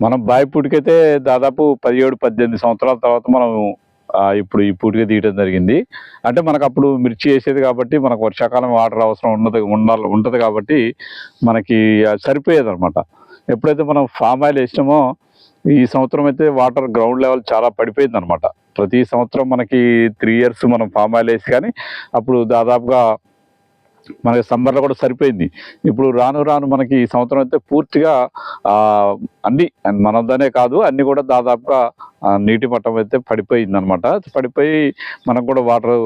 మనం బావి పూటికైతే దాదాపు పదిహేడు పద్దెనిమిది సంవత్సరాల తర్వాత మనం ఇప్పుడు ఈ పూటిక తీయడం జరిగింది. అంటే మనకు అప్పుడు మిర్చి వేసేది కాబట్టి మనకు వర్షాకాలం వాటర్ అవసరం ఉన్నది ఉండాలి ఉంటుంది కాబట్టి మనకి సరిపోయేది అనమాట ఎప్పుడైతే మనం ఫామ్ ఆయిల్ వేసినామో ఈ సంవత్సరం అయితే వాటర్ గ్రౌండ్ లెవెల్ చాలా పడిపోయింది అనమాట ప్రతి సంవత్సరం మనకి త్రీ ఇయర్స్ మనం ఫామ్ ఆయిల్ వేసి కానీ అప్పుడు దాదాపుగా మనకి సమ్మర్లో కూడా సరిపోయింది. ఇప్పుడు రాను రాను మనకి ఈ సంవత్సరం అయితే పూర్తిగా అన్ని మనదనే కాదు అన్ని కూడా దాదాపుగా నీటి మట్టం అయితే పడిపోయింది అనమాట పడిపోయి మనకు కూడా వాటర్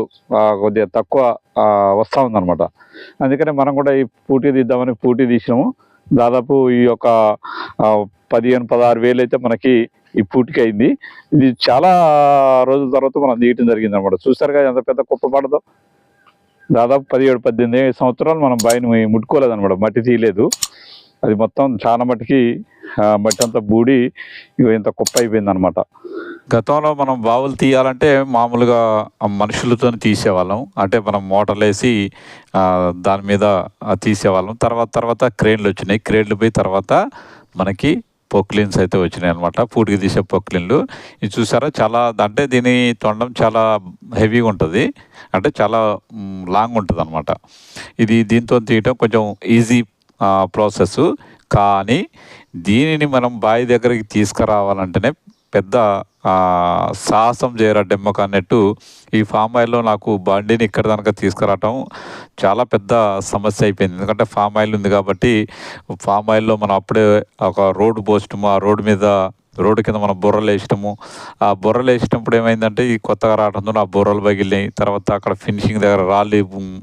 కొద్దిగా తక్కువ వస్తూ ఉందన్నమాట అందుకనే మనం కూడా ఈ పూటీ తీద్దామని పూటీ తీసినాము. దాదాపు ఈ యొక్క పదిహేను పదహారు వేలు అయితే మనకి ఈ పూటికి అయింది. ఇది చాలా రోజుల తర్వాత మనం తీయటం జరిగింది అనమాట చూసారుగా ఎంత పెద్ద కుప్ప పడదో? దాదాపు పదిహేడు పద్దెనిమిది సంవత్సరాలు మనం బావిని ముట్టుకోలేదు అనమాట మట్టి తీయలేదు. అది మొత్తం చాలా మట్టికి మట్టి అంతా బూడి ఇంత కుప్ప అయిపోయింది అనమాట గతంలో మనం బావులు తీయాలంటే మామూలుగా మనుషులతో తీసేవాళ్ళం. అంటే మనం మోటార్లు వేసి దాని మీద తీసేవాళ్ళం. తర్వాత తర్వాత క్రేన్లు వచ్చినాయి. క్రేన్లు పోయి తర్వాత మనకి పొక్లిన్స్ అయితే వచ్చినాయి అనమాట పూటికి తీసే పొక్లిన్లు ఇది చూసారా? చాలా అంటే దీని తొండం చాలా హెవీగా ఉంటుంది. అంటే చాలా లాంగ్ ఉంటుంది అనమాట ఇది దీంతో తీయటం కొంచెం ఈజీ ప్రాసెస్ కానీ దీనిని మనం బావి దగ్గరికి తీసుకురావాలంటేనే పెద్ద సాహసం చేయరా డెమ్మక అన్నట్టు ఈ ఫామ్ ఆయిల్లో నాకు బండిని ఇక్కడ దాకా తీసుకురావటం చాలా పెద్ద సమస్య అయిపోయింది. ఎందుకంటే ఫామ్ ఆయిల్ ఉంది కాబట్టి ఫామ్ ఆయిల్లో మనం అప్పుడే ఒక రోడ్డు పోస్టము ఆ రోడ్డు మీద రోడ్డు కింద మనం బుర్రలు వేసినాము ఆ బుర్రలు వేసినప్పుడు ఏమైందంటే ఈ కొత్తగా రావడంతో ఆ బుర్రలు పగిలినాయి. తర్వాత అక్కడ ఫినిషింగ్ దగ్గర రాళ్ళు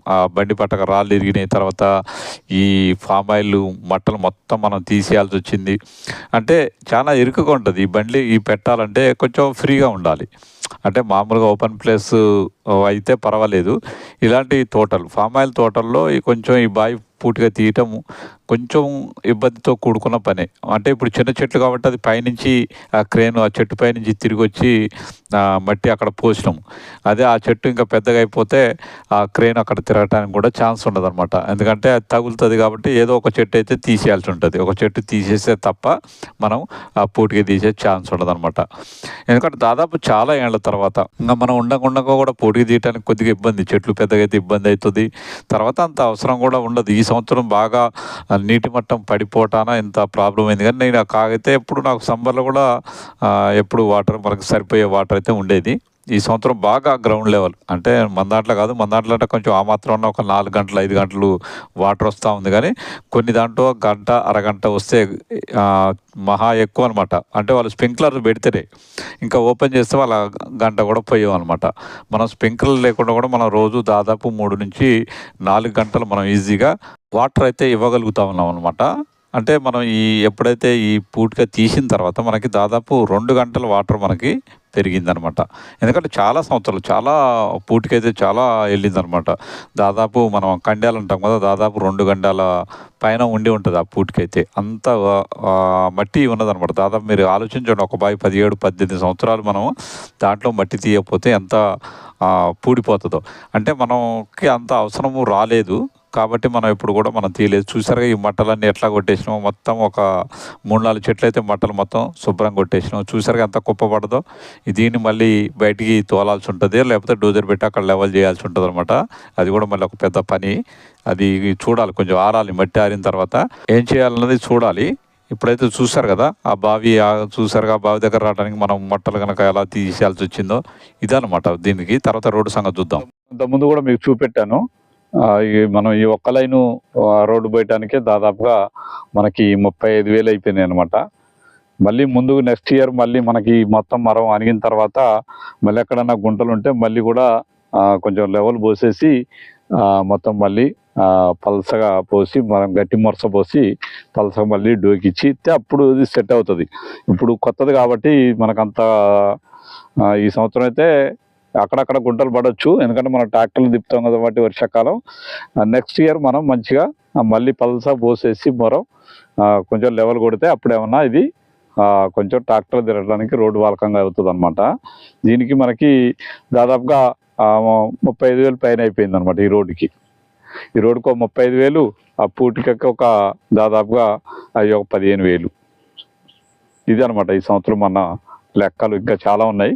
ఆ బండి పట్టక రాళ్ళు ఇరిగినాయి. తర్వాత ఈ ఫామ్ ఆయిల్ మట్టలు మొత్తం మనం తీసేయాల్సి వచ్చింది. అంటే చాలా ఇరుకుగా ఉంటుంది. ఈ బండి ఈ పెట్టాలంటే కొంచెం ఫ్రీగా ఉండాలి. అంటే మామూలుగా ఓపెన్ ప్లేస్ అయితే పర్వాలేదు. ఇలాంటి తోటలు ఫామ్ ఆయిల్ తోటల్లో ఈ కొంచెం ఈ బావి పూర్తిగా తీయటము కొంచెం ఇబ్బందితో కూడుకున్న పని. అంటే ఇప్పుడు చిన్న చెట్లు కాబట్టి అది పైనుంచి ఆ క్రేన్ ఆ చెట్టు పైనుంచి తిరిగి వచ్చి మట్టి అక్కడ పోసినాం. అదే ఆ చెట్టు ఇంకా పెద్దగా అయిపోతే ఆ క్రేన్ అక్కడ తిరగటానికి కూడా ఛాన్స్ ఉండదు అనమాట ఎందుకంటే అది తగులుతుంది కాబట్టి ఏదో ఒక చెట్టు అయితే తీసేయాల్సి ఉంటుంది. ఒక చెట్టు తీసేస్తే తప్ప మనం ఆ పూటికి తీసే ఛాన్స్ ఉండదు అనమాట ఎందుకంటే దాదాపు చాలా ఏళ్ళ తర్వాత ఇంకా మనం ఉండకుండా కూడా పూటికి తీయడానికి కొద్దిగా ఇబ్బంది. చెట్లు పెద్దగా అయితే ఇబ్బంది అవుతుంది. తర్వాత అంత అవసరం కూడా ఉండదు. ఈ సంవత్సరం బాగా నీటి మట్టం పడిపోవటాన ఇంత ప్రాబ్లం అయింది. కానీ నేను కాకైతే ఎప్పుడు నాకు సమ్మర్లో కూడా ఎప్పుడు వాటర్ మనకు సరిపోయే వాటర్ అయితే ఉండేది. ఈ సంవత్సరం బాగా గ్రౌండ్ లెవెల్ అంటే మన దాంట్లో కాదు మన దాంట్లో అంటే కొంచెం ఆ మాత్రం ఉన్న ఒక నాలుగు గంటలు ఐదు గంటలు వాటర్ వస్తూ ఉంది. కానీ కొన్ని దాంట్లో గంట అరగంట వస్తే మహా ఎక్కువ అనమాట అంటే వాళ్ళు స్ప్రింక్లర్లు పెడితేనే ఇంకా ఓపెన్ చేస్తే వాళ్ళ గంట కూడా పోయాం అనమాట మనం స్ప్రింక్లర్ లేకుండా కూడా మనం రోజు దాదాపు మూడు నుంచి నాలుగు గంటలు మనం ఈజీగా వాటర్ అయితే ఇవ్వగలుగుతా ఉన్నాం అనమాట అంటే మనం ఈ ఎప్పుడైతే ఈ పూటగా తీసిన తర్వాత మనకి దాదాపు రెండు గంటల వాటర్ మనకి పెరిగిందనమాట ఎందుకంటే చాలా సంవత్సరాలు చాలా పూటికైతే చాలా వెళ్ళిందనమాట దాదాపు మనం కండాలు అంటాం కదా దాదాపు రెండు గంటల పైన ఉండి ఉంటుంది ఆ పూటికైతే. అంత మట్టి ఉన్నదనమాట దాదాపు మీరు ఆలోచించండి ఒక బావి పదిహేడు పద్దెనిమిది సంవత్సరాలు మనం దాంట్లో మట్టి తీయకపోతే ఎంత పూడిపోతుందో. అంటే మనకి అంత అవసరము రాలేదు. కాబట్టి మనం ఇప్పుడు కూడా మనం తీయలేదు. చూసారుగా ఈ మట్టలన్నీ ఎట్లా కొట్టేసినామో? మొత్తం ఒక మూడు నాలుగు చెట్లు అయితే మట్టలు మొత్తం శుభ్రంగా కొట్టేసినాం. చూసారుగా ఎంత కుప్ప పడదో? దీన్ని మళ్ళీ బయటికి తోలాల్సి ఉంటుంది లేకపోతే డోజర్ పెట్టి అక్కడ లెవెల్ చేయాల్సి ఉంటుంది అనమాట అది కూడా మళ్ళీ ఒక పెద్ద పని. అది చూడాలి కొంచెం ఆరాలి మట్టి ఆరిన తర్వాత. ఏం చేయాలన్నది చూడాలి. ఇప్పుడైతే చూసారు కదా ఆ బావి చూసారుగా ఆ బావి దగ్గర రావడానికి మనం మట్టలు కనుక ఎలా తీసేయాల్సి వచ్చిందో? ఇదనమాట దీనికి. తర్వాత రోడ్డు సంగతి చూద్దాం. ముందు కూడా మీకు చూపెట్టాను. మనం ఈ ఒక్క లైను రోడ్డు పోయటానికే దాదాపుగా మనకి ముప్పై ఐదు వేలు అయిపోయినాయి అనమాట మళ్ళీ ముందు నెక్స్ట్ ఇయర్ మళ్ళీ మనకి మొత్తం మరం అనిగిన తర్వాత మళ్ళీ ఎక్కడన్నా గుంటలు ఉంటే మళ్ళీ కూడా కొంచెం లెవెల్ పోసేసి మొత్తం మళ్ళీ పలసగా పోసి మనం గట్టి మొరస పోసి పలసగా మళ్ళీ డోకిచ్చి ఇస్తే అప్పుడు ఇది సెట్ అవుతుంది. ఇప్పుడు కొత్తది కాబట్టి మనకంత ఈ సంవత్సరం అయితే అక్కడక్కడ గుంటలు పడవచ్చు ఎందుకంటే మనం ట్రాక్టర్లు తిప్పుతాం కాబట్టి వర్షాకాలం. నెక్స్ట్ ఇయర్ మనం మంచిగా మళ్ళీ పల్సా పోసేసి మరో కొంచెం లెవెల్ కొడితే అప్పుడేమన్నా ఇది కొంచెం ట్రాక్టర్ తిరగడానికి రోడ్డు వాలకంగా అవుతుంది అనమాట దీనికి మనకి దాదాపుగా ముప్పై ఐదు వేలు పైన అయిపోయింది అనమాట ఈ రోడ్డుకి. ఈ రోడ్డుకు ఒక ముప్పై ఐదు వేలు ఆ పూటికి ఒక దాదాపుగా అవి ఒక పదిహేను వేలు. ఇది అనమాట ఈ సంవత్సరం మన లెక్కలు. ఇంకా చాలా ఉన్నాయి.